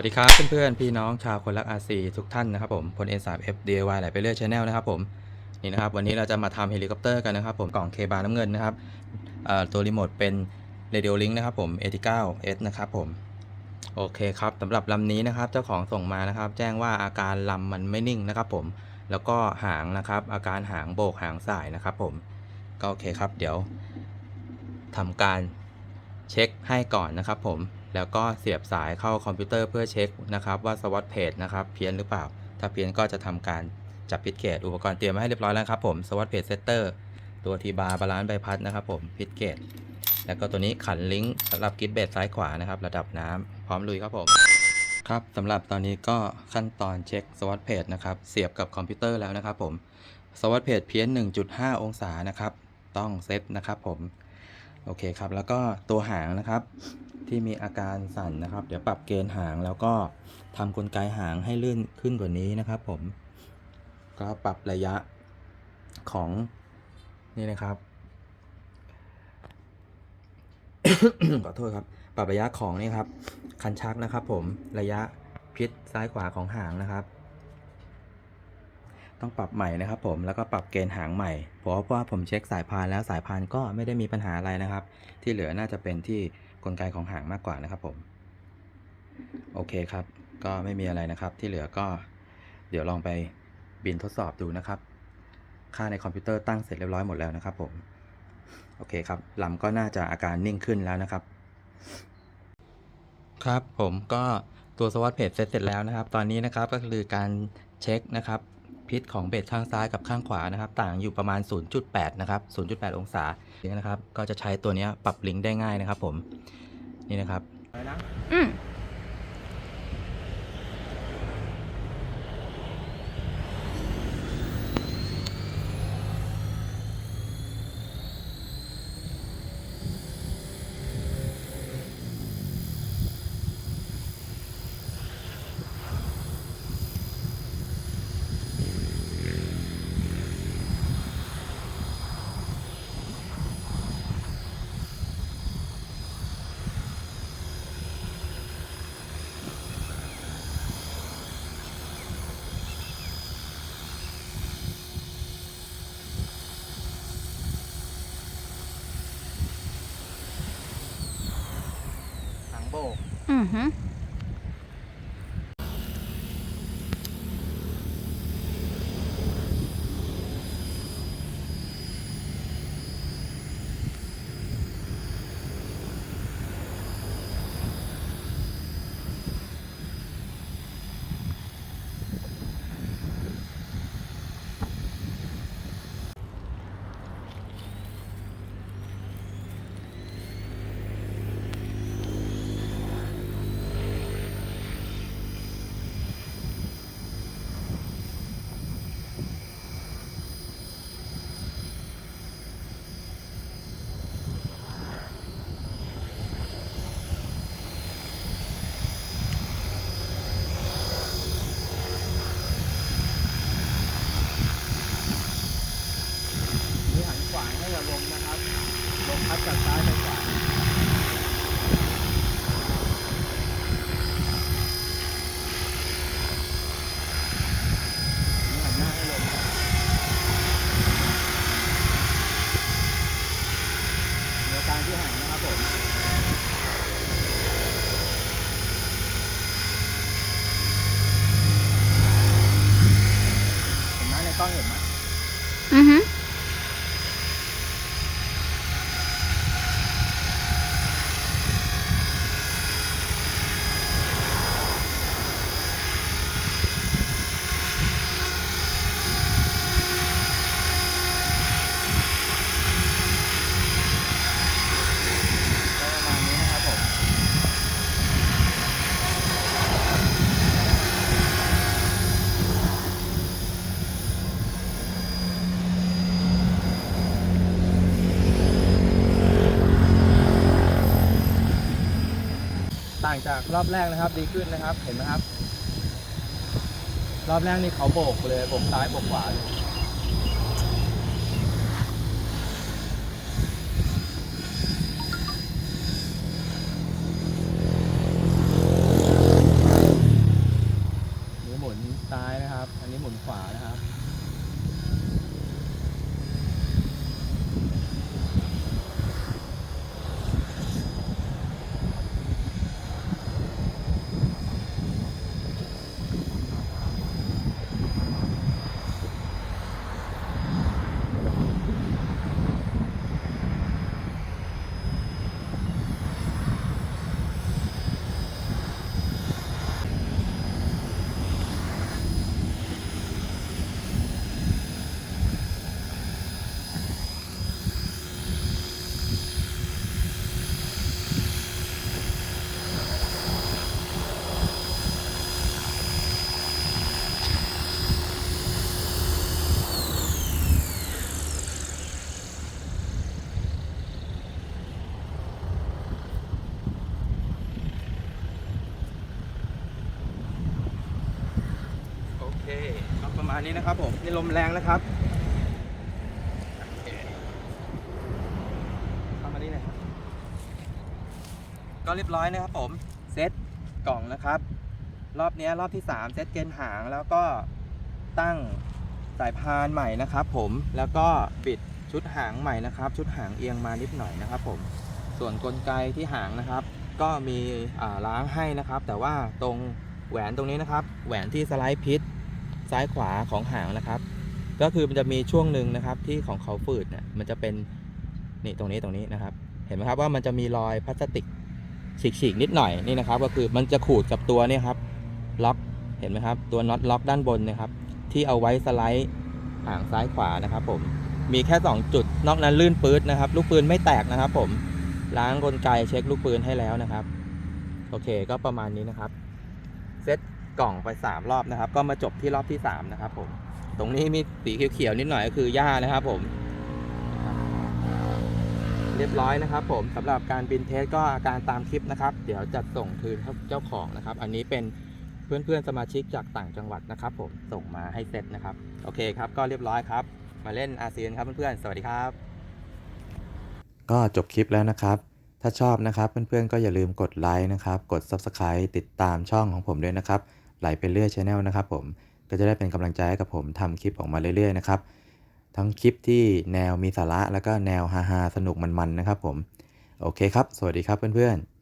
วัสดีครับเพื่อนๆพี่น้องชาวคนรัก RC ทุกท่านนะครับผมพล N3F DIY ไหลไปเรื่อยชแนลนะครับผมนี่นะครับวันนี้เราจะมาทำเฮลิคอปเตอร์กันนะครับผมกล่องเคบาน้ำเงินนะครับตัวรีโมทเป็น Radio Link นะครับผม A9S นะครับผมโอเคครับสำหรับลำนี้นะครับเจ้าของส่งมานะครับ แจ้งว่าอาการลำมันไม่นิ่งนะครับผมแล้วก็หางนะครับ อาการหางโบกหางสายนะครับผมก็โอเคครับเดี๋ยวทำการเช็คให้ก่อนนะครับผม แล้วก็เสียบสายเข้าคอมพิวเตอร์เพื่อเช็คนะครับว่าสวอตเพจนะครับเพี้ยนหรือเปล่า ถ้าเพี้ยนก็จะทำการจับพิดเกตอุปกรณ์เตรียมมาให้เรียบร้อยแล้วครับผมสวอตเพจเซตเตอร์ตัวทีบาร์บาลานซ์ใบพัดนะครับผมพิดเกตแล้วก็ตัวนี้ขันลิงก์สำหรับกิฟเบสซ้ายขวานะครับระดับน้ำพร้อมลุยครับผมครับสำหรับตอนนี้ก็ขั้นตอนเช็คสวอตเพจนะครับเสียบกับคอมพิวเตอร์แล้วนะครับผมสวอตเพจเพี้ยน 1.5 องศานะครับ ต้องเซตนะครับผม โอเคครับ แล้วก็ตัวหางนะครับ ที่มีอาการสั่นนะครับ เดี๋ยวปรับเกณฑ์หางแล้วก็ทำกลไกหางให้ลื่นขึ้นกว่านี้นะครับผมก็ปรับระยะของนี่นะครับขอโทษครับ ปรับระยะของนี่ครับ คันชักนะครับ ผมระยะพิษซ้ายขวาของหางนะครับ ต้องปรับใหม่นะครับผมแล้วก็ปรับเกณฑ์หางใหม่เพราะว่าผมเช็คสายพานแล้วสายพานก็ไม่ได้มีปัญหาอะไรนะครับ ที่เหลือน่าจะเป็นที่กลไกของหางมากกว่านะครับผม โอเคครับ ก็ไม่มีอะไรนะครับ ที่เหลือก็เดี๋ยวลองไปบินทดสอบดูนะครับ ค่าในคอมพิวเตอร์ตั้งเสร็จเรียบร้อยหมดแล้วนะครับ ผม โอเคครับลำก็น่าจะอาการนิ่งขึ้นแล้วนะครับ ครับผมก็ตัวสวอตเพจเสร็จเสร็จแล้วนะครับ ตอนนี้นะครับก็คือการเช็คนะครับ พิษของเบสข้างซ้ายกับข้างขวานะครับ ต่างอยู่ประมาณ 0.8 นะครับ 0.8 องศานี่นะครับ ก็จะใช้ตัวนี้ปรับลิงก์ได้ง่ายนะครับผม นี่นะครับ อืม หา จากรอบแรกนะครับดีขึ้นนะครับ เห็นไหมครับ รอบแรกนี่เขาโบกเลยโบกซ้ายโบกขวาเลย ประมาณนี้นะครับผมนี่ลมแรงนะครับโอเข้ามานี่นะครับ ก็เรียบร้อยนะครับผม เซตกล่องนะครับ รอบนี้รอบที่ 3 เซตเกณฑ์หางแล้วก็ตั้งสายพานใหม่นะครับ ผมแล้วก็บิดชุดหางใหม่นะครับ ชุดหางเอียงมานิดหน่อยนะครับ ผมส่วนกลไกที่หางนะครับ ก็มีล้างให้นะครับ แต่ว่าตรงแหวนตรงนี้นะครับ แหวนที่สไลด์พิษ ซ้ายขวาของหางนะครับ ก็คือมันจะมีช่วงหนึ่งนะครับที่ของเขาฝืดเนี่ยมันจะเป็นนี่ตรงนี้ตรงนี้นะครับ เห็นไหมครับว่ามันจะมีรอยพลาสติกฉีกๆนิดหน่อยนี่นะครับ ก็คือมันจะขูดกับตัวนี่ครับล็อกเห็นไหมครับตัวน็อตล็อกด้านบนนะครับ ที่เอาไว้สไลด์ห่างซ้ายขวานะครับ ผมมีแค่ 2 จุดนอกนั้นลื่นปื๊ดนะครับ ลูกปืนไม่แตกนะครับ ผมล้างกลไกเช็คลูกปืนให้แล้วนะครับ โอเคก็ประมาณนี้นะครับเซต กล่องไป3รอบนะครับ ก็มาจบที่รอบที่3นะครับผมตรงนี้มีสีเขียวๆนิดหน่อยก็คือหญ้านะครับผม เรียบร้อยนะครับ ผมสำหรับการบินเทสก็อาการตามคลิปนะครับ เดี๋ยวจะส่งคืนเจ้าของนะครับ อันนี้เป็นเพื่อนๆสมาชิกจากต่างจังหวัดนะครับ ผมส่งมาให้เสร็จนะครับ โอเคครับก็เรียบร้อยครับ มาเล่นอาเซียนครับเพื่อนๆสวัสดีครับ ก็จบคลิปแล้วนะครับ ถ้าชอบนะครับเพื่อนๆก็อย่าลืมกดไลค์นะครับ กด Subscribe ติดตามช่องของผมด้วยนะครับ ไหลไปเรื่อยชแนลนะครับผมก็จะได้เป็นกำลังใจให้กับผมทำคลิปออกมาเรื่อยๆนะครับทั้งคลิปที่แนวมีสาระแล้วก็แนวฮาๆสนุกมันๆนะครับผมโอเคครับ สวัสดีครับเพื่อนๆ